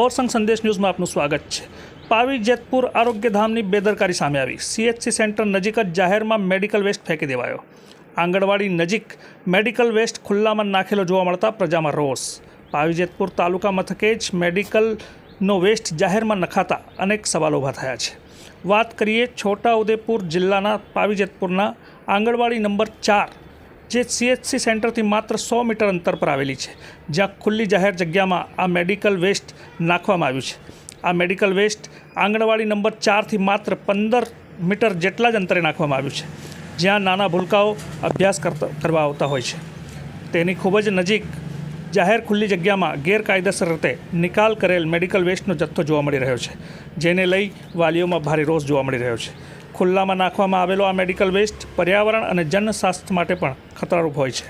ઓરસંગ સંદેશ ન્યૂઝમાં આપનું સ્વાગત છે. પાવી જેતપુર આરોગ્યધામની બેદરકારી સામે આવી. સીએચસી સેન્ટર નજીક જ જાહેરમાં મેડિકલ વેસ્ટ ફેંકી દેવાયો. આંગણવાડી નજીક મેડિકલ વેસ્ટ ખુલ્લામાં નાખેલો જોવા મળતા પ્રજામાં રોષ. પાવી જેતપુર તાલુકા મથકે જ મેડિકલનો વેસ્ટ જાહેરમાં નખાતા અનેક સવાલો ઊભા થયા છે. વાત કરીએ છોટાઉદેપુર જિલ્લાના પાવી જેતપુરના આંગણવાડી નંબર ચાર જે સીએચસી સેન્ટરથી માત્ર સો મીટર અંતર પર આવેલી છે, જ્યાં ખુલ્લી જાહેર જગ્યામાં આ મેડિકલ વેસ્ટ નાખવામાં આવ્યું છે. આ મેડિકલ વેસ્ટ આંગણવાડી નંબર ચારથી માત્ર પંદર મીટર જેટલા જ અંતરે નાખવામાં આવ્યું છે, જ્યાં નાના ભૂલકાઓ અભ્યાસ કરતા, કરવા આવતા હોય છે. તેની ખૂબ જ નજીક જાહેર ખુલ્લી જગ્યામાં ગેરકાયદેસર રીતે નિકાલ કરેલ મેડિકલ વેસ્ટનો જથ્થો જોવા મળી રહ્યો છે, જેને લઈ વાલીઓમાં ભારે રોષ જોવા મળી રહ્યો છે. ખુલ્લામાં નાખવામાં આવેલો આ મેડિકલ વેસ્ટ પર્યાવરણ અને જનસ્વાસ્થ્ય માટે પણ ખતરારૂપ હોય છે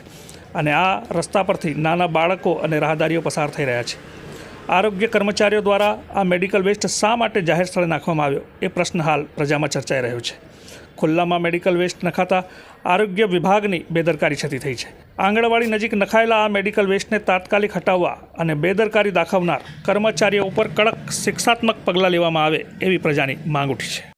અને આ રસ્તા પરથી નાના બાળકો અને રાહદારીઓ પસાર થઈ રહ્યા છે. આરોગ્ય કર્મચારીઓ દ્વારા આ મેડિકલ વેસ્ટ શા માટે જાહેર સ્થળે નાખવામાં આવ્યો? એ પ્રશ્ન હાલ પ્રજામાં ચર્ચાઈ રહ્યો છે. ખુલ્લામાં મેડિકલ વેસ્ટ નખાતા આરોગ્ય વિભાગની બેદરકારી છતી થઈ છે. આંગણવાડી નજીક નખાયેલા આ મેડિકલ વેસ્ટને તાત્કાલિક હટાવવા અને બેદરકારી દાખવનાર કર્મચારીઓ ઉપર કડક શિક્ષાત્મક પગલાં લેવામાં આવે એવી પ્રજાની માંગ ઉઠી છે.